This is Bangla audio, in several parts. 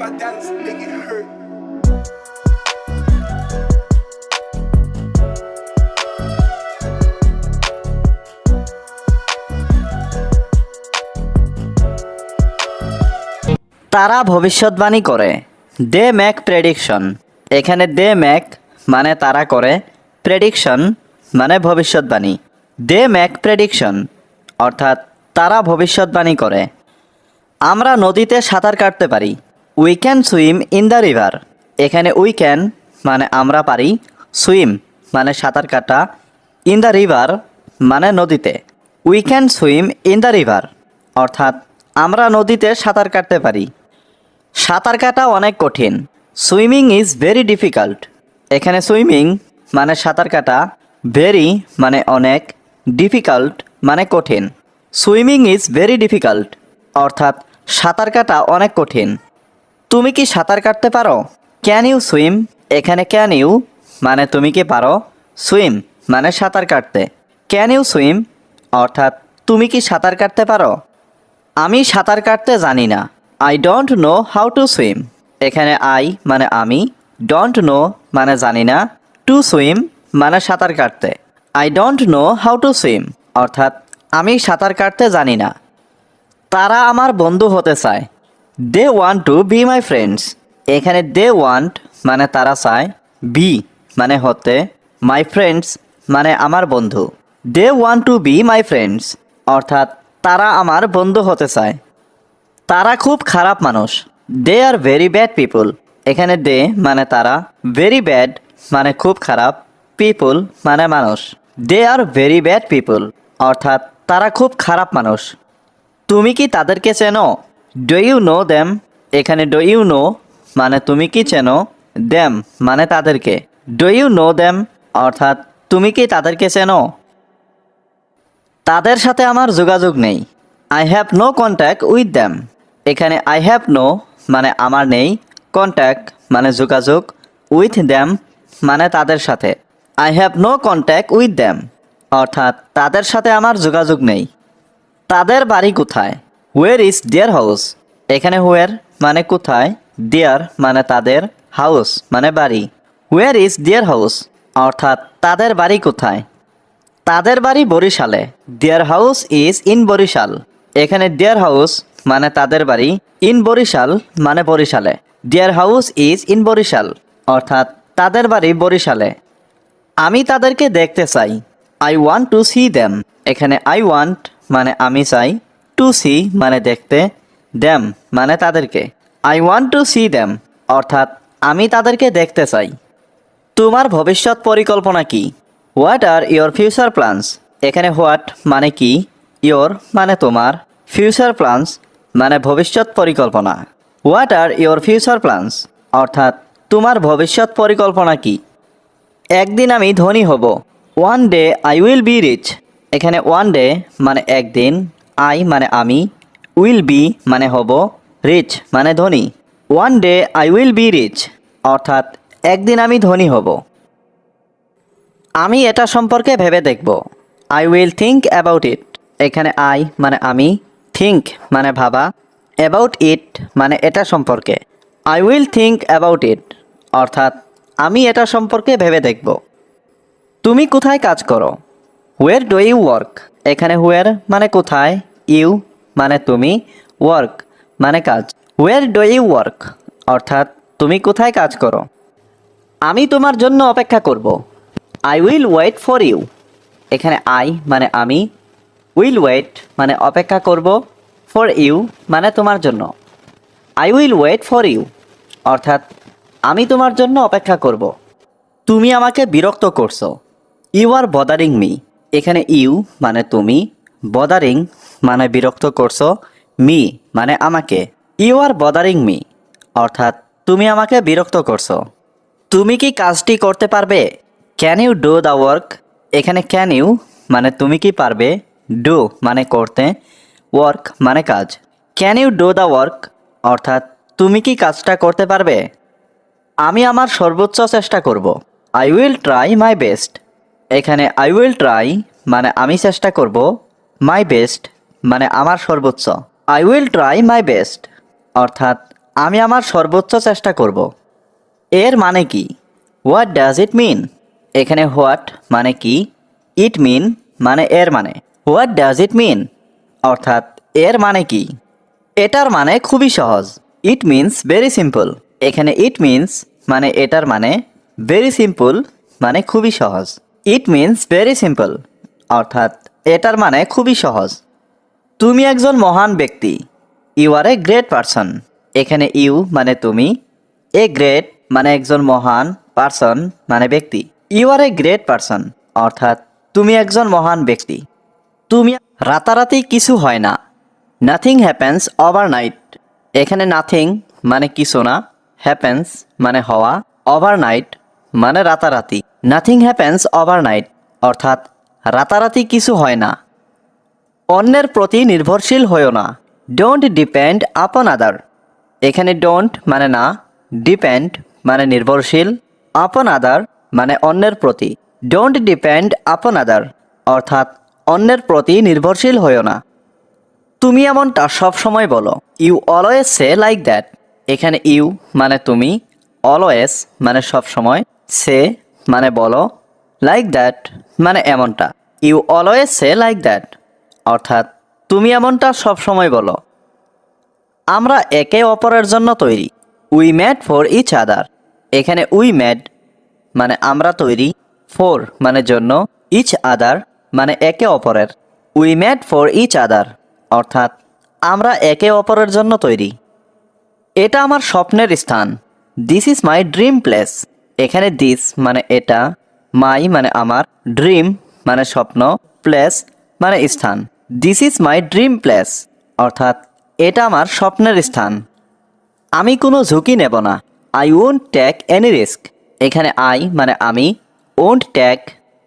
my dance, make it hurt. তারা ভবিষ্যৎবাণী করে। They make prediction. এখানে দে ম্যাক মানে তারা করে। প্রেডিকশন মানে ভবিষ্যৎবাণী। দে ম্যাক প্রেডিকশন অর্থাৎ তারা ভবিষ্যৎবাণী করে। আমরা নদীতে সাঁতার কাটতে পারি। We can swim in the river এখানে উই ক্যান মানে আমরা পারি সুইম মানে সাঁতার কাটা। ইন দ্য রিভার মানে নদীতে। We can swim in the river অর্থাৎ আমরা নদীতে সাঁতার কাটতে পারি। সাঁতার কাটা অনেক কঠিন। সুইমিং ইজ ভেরি ডিফিকাল্ট এখানে সুইমিং মানে সাঁতার কাটা ভেরি মানে অনেক ডিফিকাল্ট মানে কঠিন। সুইমিং ইজ ভেরি ডিফিকাল্ট অর্থাৎ সাঁতার কাটা অনেক কঠিন। তুমি কি সাঁতার কাটতে পারো? ক্যান ইউ সুইম এখানে ক্যান ইউ মানে তুমি কি পারো? সুইম মানে সাঁতার কাটতে। ক্যান ইউ সুইম অর্থাৎ তুমি কি সাঁতার কাটতে পারো? আমি সাঁতার কাটতে জানি না। I don't know how to swim এখানে আই মানে আমি ডোন্ট নো মানে জানি না। টু সুইম মানে সাঁতার কাটতে। I don't know how to swim অর্থাৎ আমি সাঁতার কাটতে জানি না। তারা আমার বন্ধু হতে চায়। They want to be my friends এখানে দে ওয়ান্ট মানে তারা চায় বি মানে হতে মাই ফ্রেন্ডস মানে আমার বন্ধু। They want to be my friends অর্থাৎ তারা আমার বন্ধু হতে চায়। তারা খুব খারাপ মানুষ। They are very bad people এখানে দে মানে তারা ভেরি ব্যাড মানে খুব খারাপ পিপুল মানে মানুষ। They are very bad people অর্থাৎ তারা খুব খারাপ মানুষ। তুমি কি তাদেরকে চেনো? ডো ইউ নো দ্যাম এখানে ডো ইউ নো মানে তুমি কি চেনো? দ্যাম মানে তাদেরকে। ডো ইউ নো দ্যাম অর্থাৎ তুমি কি তাদেরকে চেনো? তাদের সাথে আমার যোগাযোগ নেই। I have no contact with them এখানে আই হ্যাভ নো মানে আমার নেই। কন্ট্যাক্ট মানে যোগাযোগ। উইথ দ্যাম মানে তাদের সাথে। I have no contact with them অর্থাৎ তাদের সাথে আমার যোগাযোগ নেই। তাদের বাড়ি কোথায়? ওয়ের ইজ দেয়ার হাউস এখানে হোয়ার মানে কোথায়? দেয়ার মানে তাদের হাউস মানে বাড়ি। ওয়ের ইজ দেয়ার হাউস অর্থাৎ তাদের বাড়ি কোথায়? তাদের বাড়ি বরিশালে। Their house is in Barishal. এখানে দেয়ার হাউস মানে তাদের বাড়ি ইন বরিশাল মানে বরিশালে। Their house is in Barishal. অর্থাৎ তাদের বাড়ি বরিশালে। আমি তাদেরকে দেখতে চাই। I want to see them এখানে আই ওয়ান্ট মানে আমি চাই। টু সি মানে দেখতে দ্যাম মানে তাদেরকে। I want to see them অর্থাৎ আমি তাদেরকে দেখতে চাই। তোমার ভবিষ্যৎ পরিকল্পনা কি? What are your future plans এখানে হোয়াট মানে কি? ইয়োর মানে তোমার। ফিউচার প্ল্যানস মানে ভবিষ্যৎ পরিকল্পনা। What are your future plans অর্থাৎ তোমার ভবিষ্যৎ পরিকল্পনা কি? একদিন আমি ধনী হব। One day I will be rich এখানে ওয়ান ডে মানে একদিন আই মানে আমি উইল বি মানে হব রিচ মানে ধনী। One day I will be rich অর্থাৎ একদিন আমি ধনী হব। আমি এটা সম্পর্কে ভেবে দেখব। I will think about it এখানে আই মানে আমি থিঙ্ক মানে ভাবা। অ্যাবাউট ইট মানে এটা সম্পর্কে। I will think about it অর্থাৎ আমি এটা সম্পর্কে ভেবে দেখব। তুমি কোথায় কাজ করো? হোয়ার ডু ইউ ওয়ার্ক এখানে হোয়ার মানে কোথায়? ইউ মানে তুমি ওয়ার্ক মানে কাজ। হোয়ার ডু ইউ ওয়ার্ক অর্থাৎ তুমি কোথায় কাজ করো? আমি তোমার জন্য অপেক্ষা করব। I will wait for you এখানে আই মানে আমি। উইল ওয়েট মানে অপেক্ষা করব। ফর ইউ মানে তোমার জন্য। I will wait for you অর্থাৎ আমি তোমার জন্য অপেক্ষা করব। তুমি আমাকে বিরক্ত করছ। ইউ আর বদারিং মি এখানে ইউ মানে তুমি বদারিং মানে বিরক্ত করছ? মি মানে আমাকে। You are bothering me. অর্থাৎ তুমি আমাকে বিরক্ত করছ। তুমি কি কাজটি করতে পারবে? Can you do the work এখানে ক্যান ইউ মানে তুমি কি পারবে? ডু মানে করতে। ওয়ার্ক মানে কাজ। Can you do the work অর্থাৎ তুমি কি কাজটা করতে পারবে? আমি আমার সর্বোচ্চ চেষ্টা করব। I will try my best এখানে আই উইল ট্রাই মানে আমি চেষ্টা করব। মাই বেস্ট মানে আমার সর্বোচ্চ। I will try my best অর্থাৎ, আমি আমার সর্বোচ্চ চেষ্টা করব। এর মানে কি? হোয়াট ডাজ ইট মিন এখানে হোয়াট মানে কি? ইট মিন মানে এর মানে। হোয়াট ডাজ ইট মিন অর্থাৎ, এর মানে কি? এটার মানে খুবই সহজ। ইট মিনস ভেরি সিম্পল এখানে ইট মিনস মানে এটার মানে ভেরি সিম্পল মানে খুবই সহজ। ইট মিনস ভেরি সিম্পল অর্থাৎ, এটার মানে খুবই সহজ। তুমি একজন মহান ব্যক্তি। You are a great person এখানে ইউ মানে তুমি। এ গ্রেট মানে একজন মহান পারসন মানে ব্যক্তি। You are a great person অর্থাৎ তুমি একজন মহান ব্যক্তি। তুমি রাতারাতি কিছু হয় না। নাথিং হ্যাপেন্স ওভারনাইট এখানে নাথিং মানে কিছু না। হ্যাপেন্স মানে হওয়া। ওভারনাইট মানে রাতারাতি। নাথিং হ্যাপেন্স ওভারনাইট অর্থাৎ রাতারাতি কিছু হয় না। অন্যের প্রতি নির্ভরশীল হয়েও না। ডোন্ট ডিপেন্ড আপন আদার এখানে ডোন্ট মানে না ডিপেন্ড মানে নির্ভরশীল আপন আদার মানে অন্যের প্রতি। ডোন্ট ডিপেন্ড আপন আদার অর্থাৎ অন্যের প্রতি নির্ভরশীল হয়েও না। তুমি এমনটা সব সময় বলো you always say like that এখানে ইউ মানে তুমি অলওয়েজ মানে সব সময় সে মানে বলো লাইক দ্যাট মানে এমনটা। You always say like that অর্থাৎ তুমি এমনটা সব সময় বলো। আমরা একে অপরের জন্য তৈরি। We made for each other এখানে উই ম্যাড মানে আমরা তৈরি। ফর মানে জন্য। ইচ আদার মানে একে অপরের। We made for each other অর্থাৎ আমরা একে অপরের জন্য তৈরি। এটা আমার স্বপ্নের স্থান। This is my dream place এখানে দিস মানে এটা। মাই মানে আমার। ড্রিম মানে স্বপ্ন। প্লেস মানে স্থান। This is my dream place অর্থাৎ, এটা আমার স্বপ্নের স্থান। আমি কোনো ঝুঁকি নেব না। I won't take any risk এখানে আই মানে আমি ওন্ট ট্যাক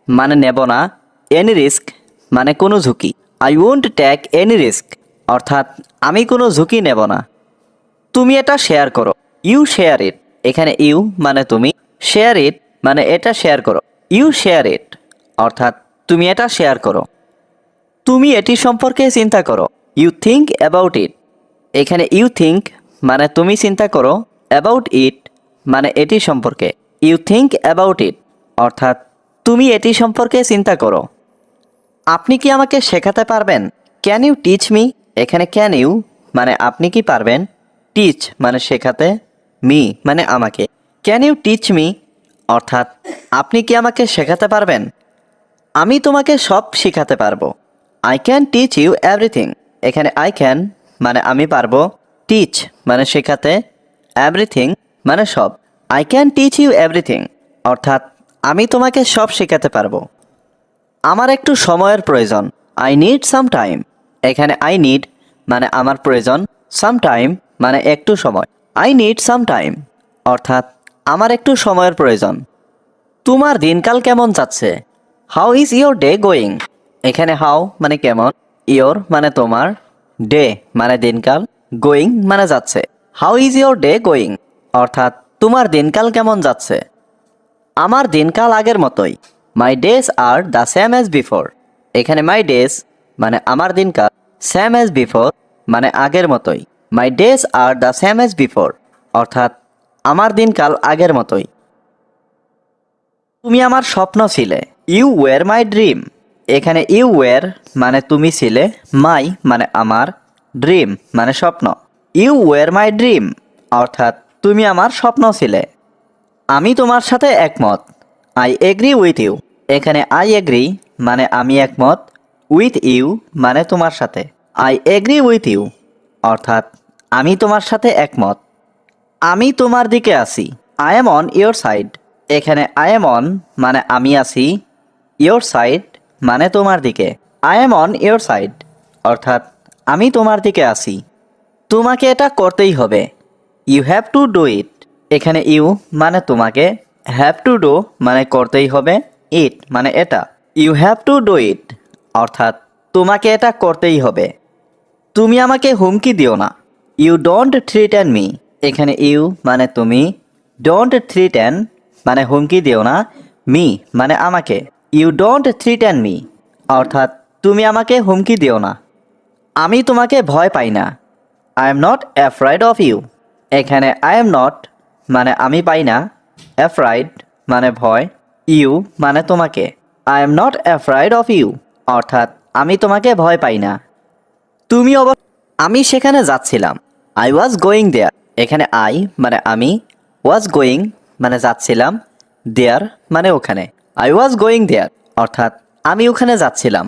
মানে নেব না। এনি রিস্ক মানে কোনো ঝুঁকি। I won't take any risk অর্থাৎ, আমি কোনো ঝুঁকি নেব না। তুমি এটা শেয়ার করো। ইউ শেয়ার ইট এখানে ইউ মানে তুমি শেয়ার ইট মানে এটা শেয়ার করো। ইউ শেয়ার ইট অর্থাৎ, তুমি এটা শেয়ার করো। তুমি এটি সম্পর্কে চিন্তা করো। ইউ থিঙ্ক অ্যাবাউট ইট এখানে ইউ থিঙ্ক মানে তুমি চিন্তা করো। অ্যাবাউট ইট মানে এটি সম্পর্কে। ইউ থিঙ্ক অ্যাবাউট ইট অর্থাৎ তুমি এটি সম্পর্কে চিন্তা করো। আপনি কি আমাকে শেখাতে পারবেন? ক্যান ইউ টিচ মি এখানে ক্যান ইউ মানে আপনি কি পারবেন? টিচ মানে শেখাতে। মি মানে আমাকে। ক্যান ইউ টিচ মি অর্থাৎ আপনি কি আমাকে শেখাতে পারবেন? আমি তোমাকে সব শেখাতে পারব। I can teach you everything এখানে আই ক্যান মানে আমি পারব টিচ মানে শেখাতে এভরিথিং মানে সব। I can teach you everything অর্থাৎ আমি তোমাকে সব শেখাতে পারব। আমার একটু সময়ের প্রয়োজন। আই নিড সাম টাইম এখানে আই নিড মানে আমার প্রয়োজন সাম টাইম মানে একটু সময়। আই নিড সাম টাইম অর্থাৎ আমার একটু সময়ের প্রয়োজন। তোমার দিনকাল কেমন যাচ্ছে? How is your day going এখানে হাউ মানে কেমন ইয়োর মানে তোমার ডে মানে দিনকাল গোয়িং মানে যাচ্ছে। How is your day going অর্থাৎ তোমার দিনকাল কেমন যাচ্ছে? আমার দিনকাল আগের মতোই। My days are the same as before এখানে মাই ডেজ মানে আমার দিনকাল সেম অ্যাজ বিফোর মানে আগের মতোই। My days are the same as before অর্থাৎ আমার দিনকাল আগের মতোই। তুমি আমার স্বপ্ন ছিলে। ইউ ওয়ার মাই ড্রিম এখানে ইউ ওয়ার মানে তুমি ছিলে মাই মানে আমার ড্রিম মানে স্বপ্ন। ইউ ওয়ার মাই ড্রিম অর্থাৎ তুমি আমার স্বপ্ন ছিলে। আমি তোমার সাথে একমত আই এগ্রি উইথ ইউ এখানে আই এগ্রি মানে আমি একমত উইথ ইউ মানে তোমার সাথে। আই এগ্রি উইথ ইউ অর্থাৎ আমি তোমার সাথে একমত। আমি তোমার দিকে আছি I am on your side এখানে আই এম অন মানে আমি আছি ইয়োর সাইড মানে তোমার দিকে। I am on your side অর্থাৎ আমি তোমার দিকে আছি। তোমাকে এটা করতেই হবে। You have to do it এখানে ইউ মানে তোমাকে হ্যাভ টু ডু মানে করতেই হবে ইট মানে এটা। You have to do it অর্থাৎ তোমাকে এটা করতেই হবে। তুমি আমাকে হুমকি দিও না। ইউ ডোন্ট থ্রিটেন মি এখানে ইউ মানে তুমি ডোন্ট থ্রিটেন মানে হুমকি দিও না। মি মানে আমাকে। ইউ ডোন্ট থ্রিটেন মি অর্থাৎ তুমি আমাকে হুমকি দিও না। আমি তোমাকে ভয় পাই না। I am not afraid of you এখানে আই এম নট মানে আমি পাই না। অ্যাফ্রাইড মানে ভয়। ইউ মানে তোমাকে। I am not afraid of you অর্থাৎ আমি তোমাকে ভয় পাই না। তুমি অব আমি সেখানে যাচ্ছিলাম। আই ওয়াজ গোয়িং দেয়ার এখানে আই মানে আমি ওয়াজ গোয়িং মানে যাচ্ছিলাম। দেয়ার মানে ওখানে। আই ওয়াজ গোয়িং দেয়ার অর্থাৎ আমি ওখানে যাচ্ছিলাম।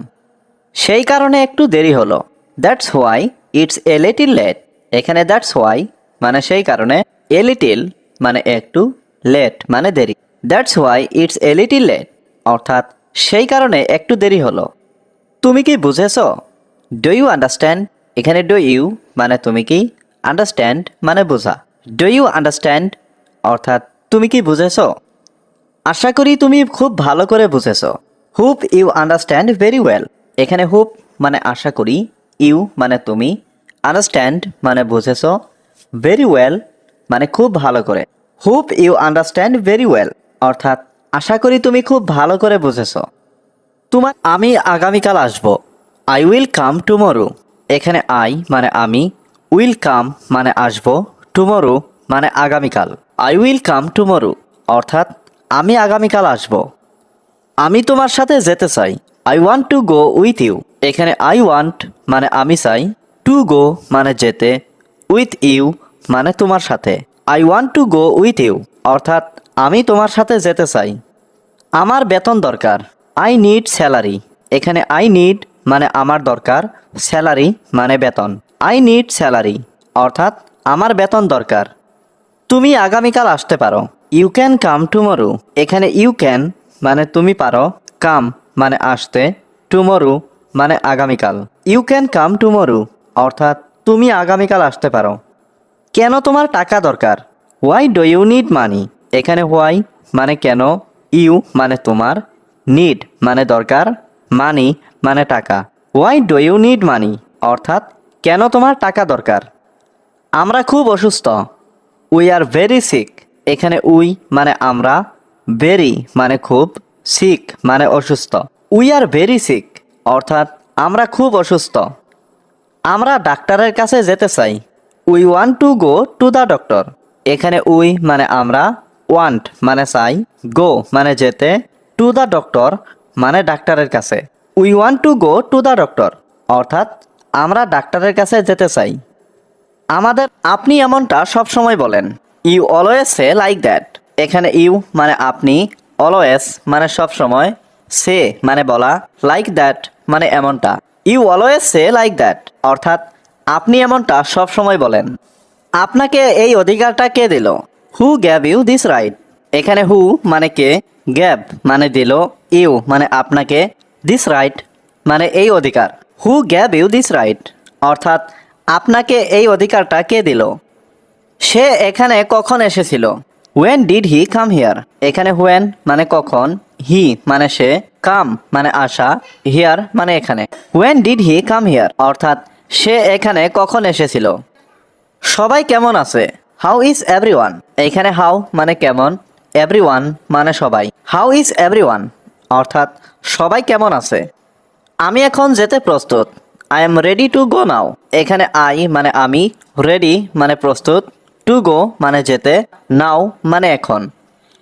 সেই কারণে একটু দেরি হলো। That's why it's a little late এখানে দ্যাটস হোয়াই মানে সেই কারণে এ লিটিল মানে একটু লেট মানে দেরি। That's why it's a little late অর্থাৎ সেই কারণে একটু দেরি হলো। তুমি কি বুঝেছ? ডু ইউ আন্ডারস্ট্যান্ড এখানে ডু ইউ মানে তুমি কি আন্ডারস্ট্যান্ড মানে বোঝা। ডু ইউ আন্ডারস্ট্যান্ড অর্থাৎ তুমি কি বুঝেছ? আশা করি তুমি খুব ভালো করে বুঝেছ। Hope you understand very well এখানে হুপ মানে আশা করি ইউ মানে তুমি আন্ডারস্ট্যান্ড মানে বুঝেছ ভেরি ওয়েল মানে খুব ভালো করে। Hope you understand very well অর্থাৎ আশা করি তুমি খুব ভালো করে বুঝেছ। তোমার, আমি আগামীকাল আসব। আই উইল কাম টুমরো এখানে আই মানে আমি উইল কাম মানে আসব টুমরো মানে আগামীকাল। আই উইল কাম টুমরো অর্থাৎ আমি আগামীকাল আসব। আমি তোমার সাথে যেতে চাই। I want to go with you এখানে আই ওয়ান্ট মানে আমি চাই। টু গো মানে যেতে। উইথ ইউ মানে তোমার সাথে। I want to go with you অর্থাৎ আমি তোমার সাথে যেতে চাই। আমার বেতন দরকার। আই নিড স্যালারি এখানে আই নিড মানে আমার দরকার। স্যালারি মানে বেতন। আই নিড স্যালারি অর্থাৎ আমার বেতন দরকার। তুমি আগামীকাল আসতে পারো। ইউ ক্যান কাম টুমরু এখানে ইউ ক্যান মানে তুমি পারো। কাম মানে আসতে। টুমরু মানে আগামীকাল। ইউ ক্যান কাম টুমরু অর্থাৎ তুমি আগামীকাল আসতে পারো। কেন তোমার টাকা দরকার? Why do you need money এখানে হোয়াই মানে কেন? ইউ মানে তোমার। নিড মানে দরকার। মানি মানে টাকা। Why do you need money অর্থাৎ কেন তোমার টাকা দরকার? আমরা খুব অসুস্থ। উই আর ভেরি সিক এখানে উই মানে আমরা ভেরি মানে খুব সিক মানে অসুস্থ। উই আর ভেরি সিক অর্থাৎ আমরা খুব অসুস্থ। আমরা ডাক্তারের কাছে যেতে চাই। We want to go to the doctor. এখানে উই মানে আমরা, ওয়ান্ট মানে চাই, গো মানে যেতে, টু দ্য ডক্টর মানে ডাক্তারের কাছে। We want to go to the doctor, অর্থাৎ আমরা ডাক্তারের কাছে যেতে চাই। আমাদের, আপনি এমনটা সব সময় বলেন। You always say like that এখানে ইউ মানে আপনি অলওয়েজ মানে সব সময় সে মানে বলা লাইক দ্যাট মানে এমনটা। You always say like that অর্থাৎ আপনি এমনটা সব সময় বলেন। আপনাকে এই অধিকারটা কে দিল? Who gave you this right এখানে হু মানে কে? গ্যাব মানে দিল ইউ মানে আপনাকে দিস রাইট মানে এই অধিকার। Who gave you this right অর্থাৎ আপনাকে এই অধিকারটা কে দিল? সে এখানে কখন এসেছিল? When did he come here এখানে হোয়েন মানে কখন হি মানে সে কাম মানে আসা হিয়ার মানে এখানে। When did he come here অর্থাৎ সে এখানে কখন এসেছিল? সবাই কেমন আছে? হাউ ইজ এভরিওয়ান এখানে হাউ মানে কেমন? এভরিওয়ান মানে সবাই। হাউ ইজ এভরিওয়ান অর্থাৎ সবাই কেমন আছে? আমি এখন যেতে প্রস্তুত। I am ready to go now এখানে আই মানে আমি রেডি মানে প্রস্তুত। টু গো মানে যেতে নাও মানে এখন।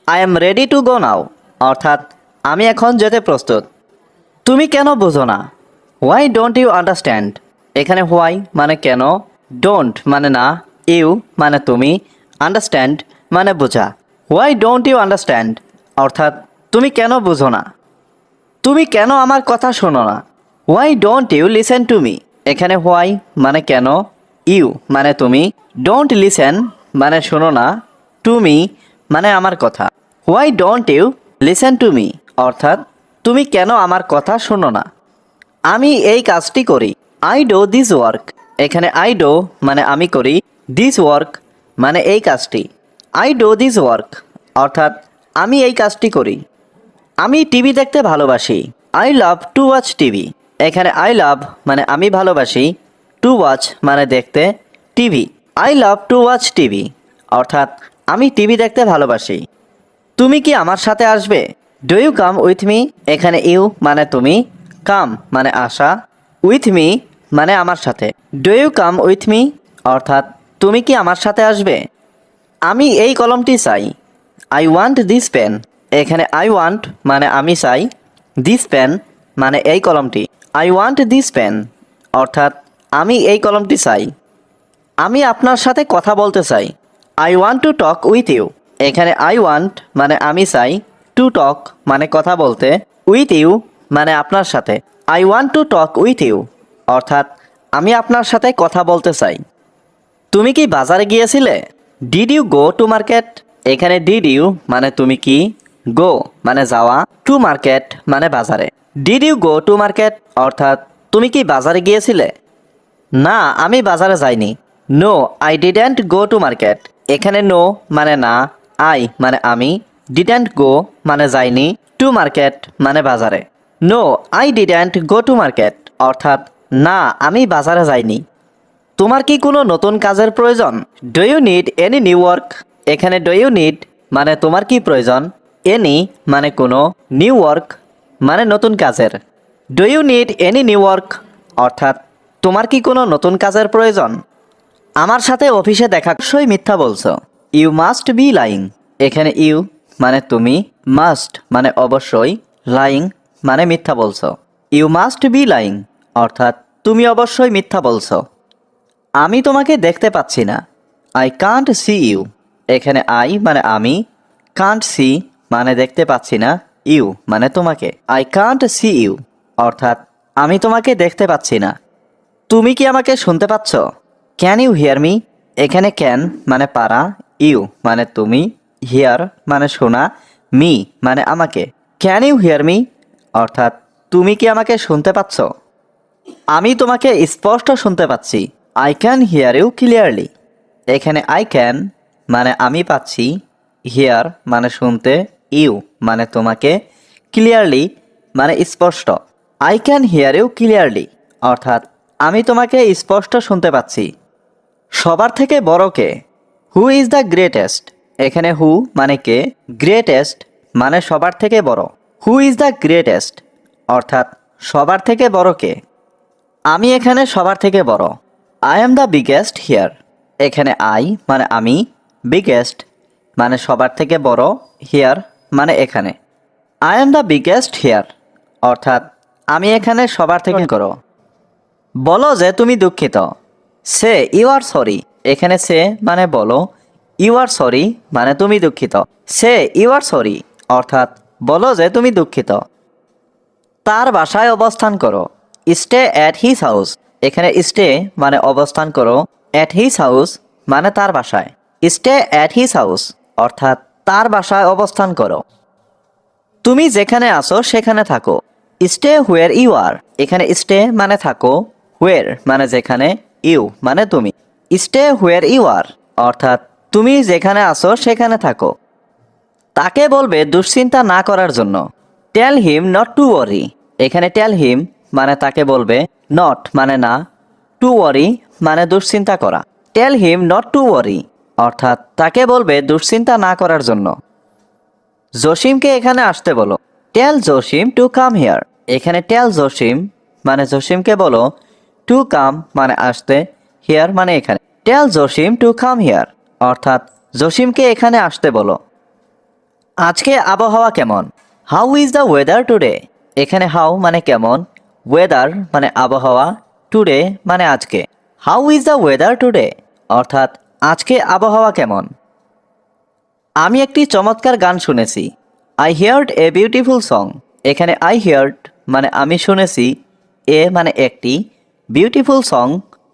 I am ready to go now অর্থাৎ আমি এখন যেতে প্রস্তুত। তুমি কেন বোঝো না? হোয়াই ডোন্ট ইউ আন্ডারস্ট্যান্ড এখানে হোয়াই মানে কেন ডোন্ট মানে না ইউ মানে তুমি আন্ডারস্ট্যান্ড মানে বোঝা। হোয়াই ডোন্ট ইউ আন্ডারস্ট্যান্ড অর্থাৎ তুমি কেন বুঝো না? তুমি কেন আমার কথা শোনো না? Why don't you listen to me এখানে হোয়াই মানে কেন ইউ মানে তুমি। ডোন্ট লিসেন মানে শোনো না। টু মি মানে আমার কথা। Why don't you listen to me অর্থাৎ, তুমি কেন আমার কথা শোনো না? আমি এই কাজটি করি। আই ডো দিস ওয়ার্ক এখানে আই ডো মানে আমি করি। দিস ওয়ার্ক মানে এই কাজটি। আই ডো দিস ওয়ার্ক অর্থাৎ, আমি এই কাজটি করি। আমি টিভি দেখতে ভালোবাসি। I love to watch TV. এখানে আই লাভ মানে আমি ভালোবাসি। টু ওয়াচ মানে দেখতে TV. I love to watch TV. অর্থাৎ, আমি টিভি দেখতে ভালোবাসি। তুমি কি আমার সাথে আসবে? Do you come with me এখানে ইউ মানে তুমি। কাম মানে আসা। উইথ মি মানে আমার সাথে। Do you come with me অর্থাৎ, তুমি কি আমার সাথে আসবে? আমি এই কলমটি চাই। আই ওয়ান্ট দিস পেন এখানে আই ওয়ান্ট মানে আমি চাই। দিস পেন মানে এই কলমটি। আই ওয়ান্ট দিস পেন অর্থাৎ আমি এই কলমটি চাই। আমি আপনার সাথে কথা বলতে চাই। I want to talk with you এখানে আই ওয়ান্ট মানে আমি চাই। টু টক মানে কথা বলতে। উইথ ইউ মানে আপনার সাথে। I want to talk with you অর্থাৎ, আমি আপনার সাথে কথা বলতে চাই। তুমি কি বাজারে গিয়েছিলে? Did you go to market এখানে ডিড ইউ মানে তুমি কি? গো মানে যাওয়া। টু মার্কেট মানে বাজারে। Did you go to market অর্থাৎ, তুমি কি বাজারে গিয়েছিলে? না, আমি বাজারে যাইনি। No I didn't go to market এখানে নো মানে না আই মানে আমি। ডিডেন্ট গো মানে যাইনি। টু মার্কেট মানে বাজারে। No I didn't go to market অর্থাৎ, না, আমি বাজারে যাইনি। তোমার কি কোনো নতুন কাজের প্রয়োজন? Do you need any new work এখানে ডু ইউ নিড মানে তোমার কি প্রয়োজন? এনি মানে কোনো নিউ ওয়ার্ক মানে নতুন কাজের। Do you need any new work অর্থাৎ তোমার কি কোনো নতুন কাজের প্রয়োজন? আমার সাথে অফিসে দেখা অবশ্যই মিথ্যা বলছো। ইউ মাস্ট বি লাইং এখানে ইউ মানে তুমি মাস্ট মানে অবশ্যই লাইং মানে মিথ্যা বলছো। ইউ মাস্ট বি লাইং অর্থাৎ তুমি অবশ্যই মিথ্যা বলছো। আমি তোমাকে দেখতে পাচ্ছি না। আই কান্ট সি ইউ এখানে আই মানে আমি কান্ট সি মানে দেখতে পাচ্ছি না ইউ মানে তোমাকে। আই কান্ট সি ইউ অর্থাৎ আমি তোমাকে দেখতে পাচ্ছি না। তুমি কি আমাকে শুনতে পাচ্ছ? ক্যান ইউ হিয়ার মি এখানে ক্যান মানে পারা ইউ মানে তুমি হিয়ার মানে শোনা মি মানে আমাকে। ক্যান ইউ হিয়ার মি অর্থাৎ, তুমি কি আমাকে শুনতে পাচ্ছ? আমি তোমাকে স্পষ্ট শুনতে পাচ্ছি। I can hear you clearly এখানে আই ক্যান মানে আমি পাচ্ছি হিয়ার মানে শুনতে ইউ মানে তোমাকে ক্লিয়ারলি মানে স্পষ্ট। I can hear you clearly অর্থাৎ আমি তোমাকে স্পষ্ট শুনতে পাচ্ছি। সবার থেকে বড় কে? হু ইজ দ্য গ্রেটেস্ট এখানে হু মানে কে? গ্রেটেস্ট মানে সবার থেকে বড়। হু ইজ দ্য গ্রেটেস্ট অর্থাৎ সবার থেকে বড় কে? আমি এখানে সবার থেকে বড়। I am the biggest here এখানে আই মানে আমি বিগেস্ট মানে সবার থেকে বড় হিয়ার মানে এখানে। I am the biggest here অর্থাৎ আমি এখানে সবার থেকে করো বলো যে তুমি দুঃখিত। সে ইউ আর সরি এখানে সে মানে বলো ইউ আর সরি মানে তুমি দুঃখিত। সে ইউ আর সরি অর্থাৎ, বলো যে তুমি দুঃখিত। তার বাসায় অবস্থান করো। স্টে অ্যাট হিজ হাউস এখানে স্টে মানে অবস্থান করো। অ্যাট হিজ হাউস মানে তার বাসায়। স্টে অ্যাট হিজ হাউস অর্থাৎ, তার বাসায় অবস্থান করো। তুমি যেখানে আসো সেখানে থাকো। স্টে হুয়ার ইউ আর এখানে স্টে মানে থাকো। হুয়ার মানে যেখানে ইউ মানে তুমি। স্টে হুয়ার ইউ আর অর্থাৎ তুমি যেখানে আসো সেখানে থাকো। তাকে বলবে দুশ্চিন্তা না করার জন্য। Tell him not to worry এখানে টেল হিম মানে তাকে বলবে নট মানে না। টু ওয়ারি মানে দুশ্চিন্তা করা। Tell him not to worry অর্থাৎ তাকে বলবে দুশ্চিন্তা না করার জন্য। জসিমকে এখানে আসতে বলো। Tell Jasim to come here এখানে টেল জসিম মানে জসিমকে বলো টু কাম মানে আসতে হিয়ার মানে এখানে। Tell Jasim to come here অর্থাৎ জসিমকে এখানে আসতে বলো। আজকে আবহাওয়া কেমন? How is the weather today এখানে হাউ মানে কেমন? ওয়েদার মানে আবহাওয়া টুডে মানে আজকে। How is the weather today অর্থাৎ আজকে আবহাওয়া কেমন? আমি একটি চমৎকার গান শুনেছি। I heard a beautiful song এখানে আই হিয়ার্ড মানে আমি শুনেছি, এ মানে একটি। বিউটিফুল সং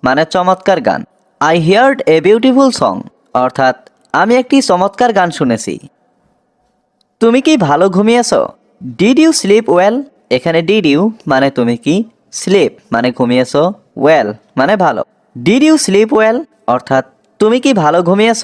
মানে চমৎকার গান। I heard a beautiful song অর্থাৎ আমি একটি চমৎকার গান শুনেছি। তুমি কি ভালো ঘুমিয়েছ? ডিড ইউ স্লিপ ওয়েল এখানে ডিড ইউ মানে তুমি কি স্লিপ মানে ঘুমিয়েছ ওয়েল মানে ভালো। ডিড ইউ স্লিপ ওয়েল অর্থাৎ তুমি কি ভালো ঘুমিয়েছ?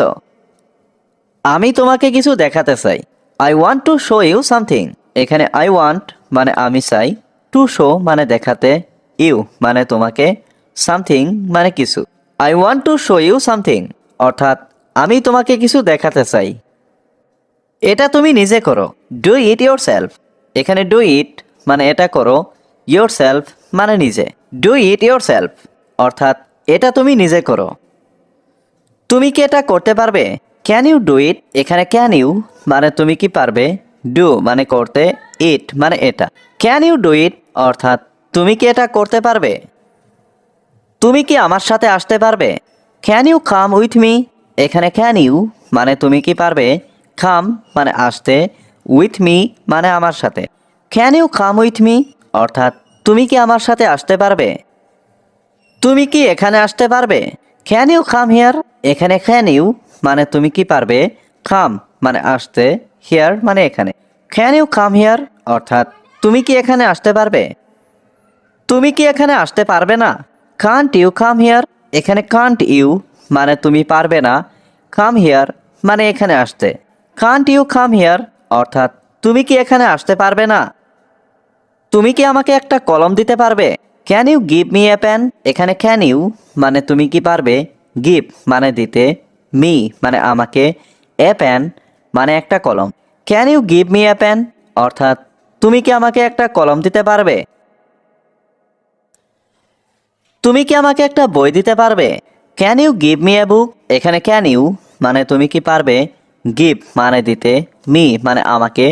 আমি তোমাকে কিছু দেখাতে চাই। I want to show you something এখানে আই ওয়ান্ট মানে আমি চাই। টু শো মানে দেখাতে ইউ মানে তোমাকে সামথিং মানে কিছু। I want to show you something অর্থাৎ আমি তোমাকে কিছু দেখাতে চাই। এটা তুমি নিজে করো। ডু ইট ইয়োর সেলফ এখানে ডু ইট মানে এটা করো ইয়োর সেলফ মানে নিজে। ডু ইট ইয়োর সেলফ অর্থাৎ এটা তুমি নিজে করো। তুমি কি এটা করতে পারবে? ক্যান ইউ ডু ইট এখানে ক্যান ইউ মানে তুমি কি পারবে? ডু মানে করতে ইট মানে এটা। ক্যান ইউ ডু ইট অর্থাৎ তুমি কি এটা করতে পারবে? তুমি কি আমার সাথে আসতে পারবে? Can you come with me এখানে ক্যান ইউ মানে তুমি কি পারবে? খাম মানে আসতে উইথ মি মানে আমার সাথে। Can you come with me অর্থাৎ তুমি কি আমার সাথে আসতে পারবে? তুমি কি এখানে আসতে পারবে? ক্যান ইউ কাম হিয়ার এখানে ক্যান ইউ মানে তুমি কি পারবে? খাম মানে আসতে হিয়ার মানে এখানে। ক্যান ইউ কাম হিয়ার অর্থাৎ তুমি কি এখানে আসতে পারবে? তুমি কি এখানে আসতে পারবে না? কান্ট ইউ কাম হিয়ার এখানে কান্ট ইউ মানে তুমি পারবে না। কাম হিয়ার মানে এখানে আসতে। কান্ট ইউ কাম হিয়ার অর্থাৎ তুমি কি এখানে আসতে পারবে না? তুমি কি আমাকে একটা কলম দিতে পারবে? Can you give me a pen এখানে ক্যান ইউ মানে তুমি কি পারবে? গিভ মানে দিতে। মি মানে আমাকে। এ প্যান মানে একটা কলম। Can you give me a pen অর্থাৎ তুমি কি আমাকে একটা কলম দিতে পারবে? তুমি কি আমাকে একটা বই দিতে পারবে? Can you give me a book এখানে ক্যান ইউ মানে তুমি কি পারবে? গিভ মানে দিতে মি মানে আমাকে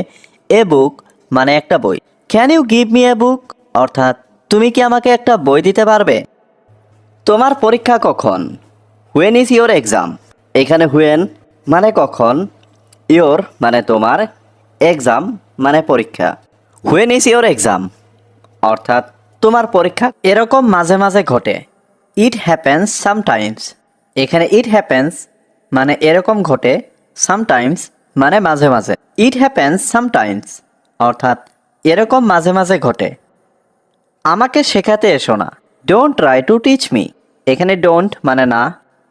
এ বুক মানে একটা বই। Can you give me a book অর্থাৎ, তুমি কি আমাকে একটা বই দিতে পারবে? তোমার পরীক্ষা কখন? হুয়েন ইজ ইয়োর এক্সাম এখানে হুয়েন মানে কখন? ইয়োর মানে তোমার এক্সাম মানে পরীক্ষা। হুয়েন ইজ ইয়োর এক্সাম অর্থাৎ তোমার পরীক্ষা এরকম মাঝে মাঝে ঘটে। ইট হ্যাপেন্স সামটাইমস এখানে ইট হ্যাপেন্স মানে এরকম ঘটে সামটাইমস মানে মাঝে মাঝে। ইট হ্যাপেন্স সামটাইমস অর্থাৎ এরকম মাঝে মাঝে ঘটে। আমাকে শেখাতে এসো না। Don't try to teach me এখানে ডোন্ট মানে না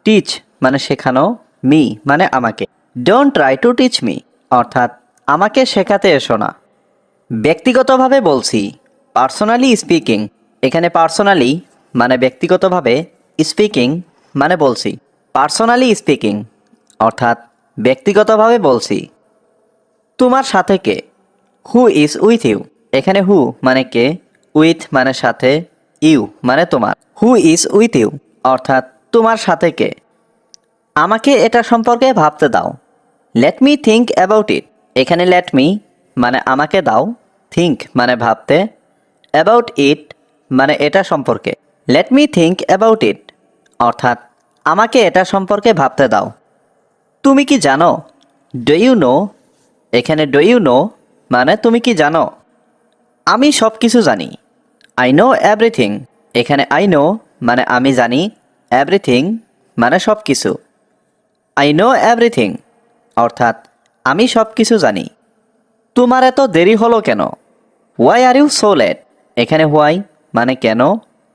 টিচ মানে শেখানো মি মানে আমাকে। Don't try to teach me অর্থাৎ আমাকে শেখাতে এসো না। ব্যক্তিগতভাবে বলছি পার্সোনালি স্পিকিং, এখানে পার্সোনালি মানে ব্যক্তিগতভাবে স্পিকিং মানে বলছি। পার্সোনালি স্পিকিং, অর্থাৎ ব্যক্তিগতভাবে বলছি। তোমার সাথে কে? হু ইজ উইথ ইউ এখানে হু মানে কে? উইথ মানে সাথে ইউ মানে তোমার। হু ইজ উইথ ইউ অর্থাৎ তোমার সাথে কে? আমাকে এটা সম্পর্কে ভাবতে দাও। Let me think about it এখানে লেট মি মানে আমাকে দাও। থিঙ্ক মানে ভাবতে। অ্যাবাউট ইট মানে এটা সম্পর্কে। Let me think about it অর্থাৎ, আমাকে এটা সম্পর্কে ভাবতে দাও। তুমি কি জানো? ডু ইউ নো এখানে ডু ইউ নো মানে তুমি কি জানো? আমি সব কিছু জানি। আই নো এভরিথিং এখানে আই নো মানে আমি জানি। এভরিথিং মানে সব কিছু আই নো এভরিথিং অর্থাৎ, আমি সব কিছু জানি। তোমার এত দেরি হলো কেন? Why are you so late এখানে হোয়াই মানে কেন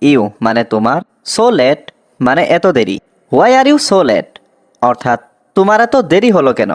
ইউ মানে তোমার সো লেট মানে এত দেরি। Why are you so late অর্থাৎ, তোমার এত দেরি হলো কেন?